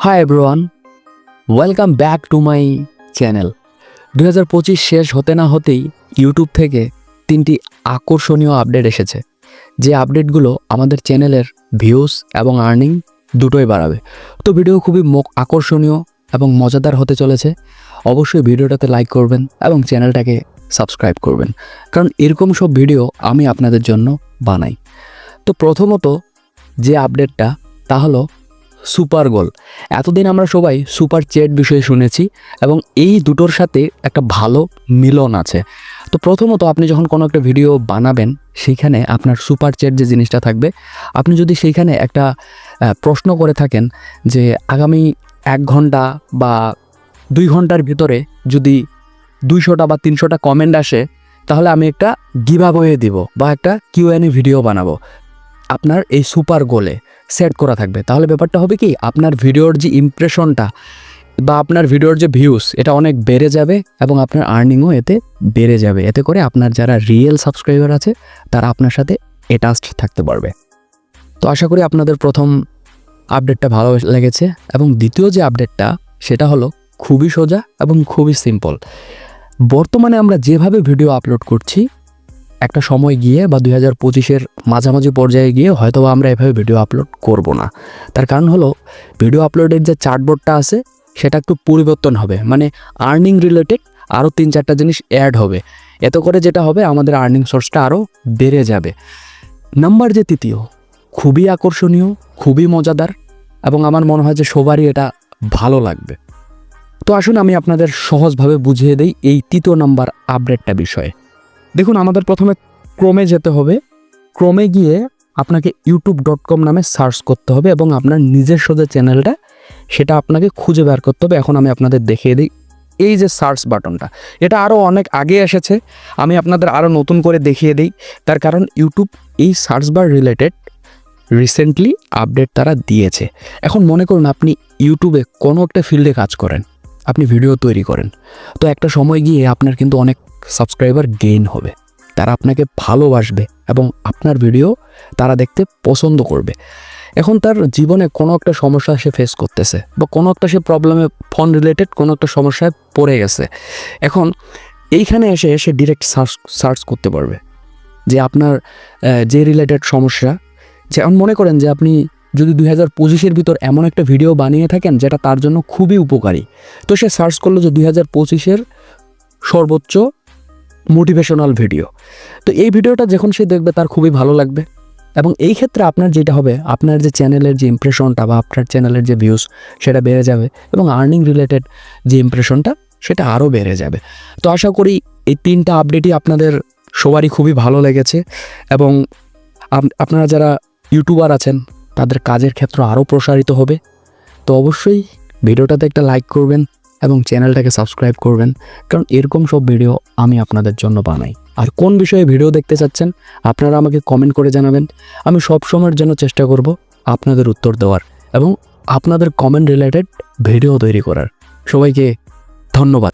Hi everyone welcome back to my channel দু হাজার পঁচিশ শেষ হতে না হতেই ইউটিউব থেকে তিনটি আকর্ষণীয় আপডেট এসেছে। যে আপডেটগুলো আমাদের চ্যানেলের ভিউজ এবং আর্নিং দুটোই বাড়াবে। তো ভিডিও খুবই আকর্ষণীয় এবং মজাদার হতে চলেছে। অবশ্যই ভিডিওটাতে লাইক করবেন এবং চ্যানেলটাকে সাবস্ক্রাইব করবেন। কারণ এরকম সব ভিডিও আমি আপনাদের জন্য বানাই। তো প্রথমত যে আপডেটটা তা হলো সুপার গোল। এতদিন আমরা সবাই সুপার চ্যাট বিষয়ে শুনেছি এবং এই দুটোর সাথে একটা ভালো মিলন আছে। তো প্রথমত আপনি যখন কোনো একটা ভিডিও বানাবেন সেইখানে আপনার সুপার চ্যাট যে জিনিসটা থাকবে, আপনি যদি সেইখানে একটা প্রশ্ন করে থাকেন যে আগামী এক ঘণ্টা বা দুই ঘণ্টার ভিতরে যদি দুইশোটা বা তিনশোটা কমেন্ট আসে, তাহলে আমি একটা গিভাবয়ে দিব বা একটা কিউএনএ ভিডিও বানাবো। আপনার এই সুপার গোলে সেট করা থাকবে। তাহলে ব্যাপারটা হবে কি, আপনার ভিডিওর যে ইমপ্রেশনটা বা আপনার ভিডিওর যে ভিউস এটা অনেক বেড়ে যাবে এবং আপনার আর্নিংও এতে বেড়ে যাবে। এতে করে আপনার যারা রিয়েল সাবস্ক্রাইবার আছে, তারা আপনার সাথে অ্যাটাচড থাকতে পারবে। তো আশা করি আপনাদের প্রথম আপডেটটা ভালো লেগেছে এবং দ্বিতীয় যে আপডেটটা সেটা হলো খুবই সোজা এবং খুবই সিম্পল বর্তমানে আমরা যেভাবে ভিডিও আপলোড করছি একটা সময় গিয়ে বা দুই হাজার পঁচিশের মাঝামাঝি পর্যায়ে গিয়ে হয়তো আমরা এভাবে ভিডিও আপলোড করব না। তার কারণ হলো ভিডিও আপলোডের যে চার্টবোর্ডটা আছে, সেটা একটু পরিবর্তন হবে। মানে আর্নিং রিলেটেড আরও তিন চারটা জিনিস অ্যাড হবে। এত করে যেটা হবে, আমাদের আর্নিং সোর্সটা আরও বেড়ে যাবে। নাম্বার যে তৃতীয়, খুবই আকর্ষণীয়, খুবই মজাদার এবং আমার মনে হয় যে সবারই এটা ভালো লাগবে। তো আসুন আমি আপনাদের সহজভাবে বুঝিয়ে দেই এই তৃতীয় নাম্বার আপডেটটা বিষয়ে। দেখুন, আমাদের প্রথমে ক্রমে যেতে হবে। ক্রমে গিয়ে আপনাকে ইউটিউব ডট কম নামে সার্চ করতে হবে এবং আপনার নিজস্ব যে চ্যানেলটা, সেটা আপনাকে খুঁজে বের করতে হবে। এখন আমি আপনাদের দেখিয়ে দিই এই যে সার্চ বাটনটা। এটা আরও অনেক আগে এসেছে। আমি আপনাদের আরও নতুন করে দেখিয়ে দিই। তার কারণ ইউটিউব এই search bar related recently update তারা দিয়েছে। এখন মনে করুন, আপনি ইউটিউবে কোনো একটা ফিল্ডে কাজ করেন। আপনি ভিডিও তৈরি করেন। তো একটা সময় গিয়ে আপনার কিন্তু অনেক সাবস্ক্রাইবার গেইন হবে। তারা আপনাকে ভালোবাসবে এবং আপনার ভিডিও তারা দেখতে পছন্দ করবে। এখন তার জীবনে কোনো একটা সমস্যা সে ফেস করতেছে বা কোনো একটা সে প্রবলেমে ফোন রিলেটেড কোনো একটা সমস্যায় পড়ে গেছে। এখন এইখানে এসে সে ডিরেক্ট সার্চ সার্চ করতে পারবে যে আপনার যে রিলেটেড সমস্যা। যেমন মনে করেন যে আপনি যদি দুই হাজার পঁচিশের ভিতর এমন একটা ভিডিও বানিয়ে থাকেন যেটা তার জন্য খুবই উপকারী। তো সে সার্চ করল যে দুই হাজার পঁচিশের সর্বোচ্চ মোটিভেশনাল ভিডিও। তো এই ভিডিওটা যখন সে দেখবে তার খুবই ভালো লাগবে। এবং এই ক্ষেত্রে আপনার যেটা হবে, আপনার যে চ্যানেলের যে ইমপ্রেশনটা বা আপনার চ্যানেলের যে ভিউজ সেটা বেড়ে যাবে এবং আর্নিং রিলেটেড যে ইমপ্রেশনটা সেটা আরও বেড়ে যাবে। তো আশা করি এই তিনটা আপডেটই আপনাদের সবারই খুবই ভালো লেগেছে এবং আপনারা যারা ইউটিউবার আছেন, তাদের কাজের ক্ষেত্র আরও প্রসারিত হবে। তো অবশ্যই ভিডিওটাতে একটা লাইক করবেন এবং চ্যানেলটাকে সাবস্ক্রাইব করবেন, কারণ এরকম সব ভিডিও আমি আপনাদের জন্য বানাই। আর কোন বিষয়ে ভিডিও দেখতে চাচ্ছেন, আপনারা আমাকে কমেন্ট করে জানাবেন। আমি সব সময়ের জন্য চেষ্টা করব আপনাদের উত্তর দেওয়ার এবং আপনাদের কমেন্ট রিলেটেড ভিডিও তৈরি করার। সবাইকে ধন্যবাদ।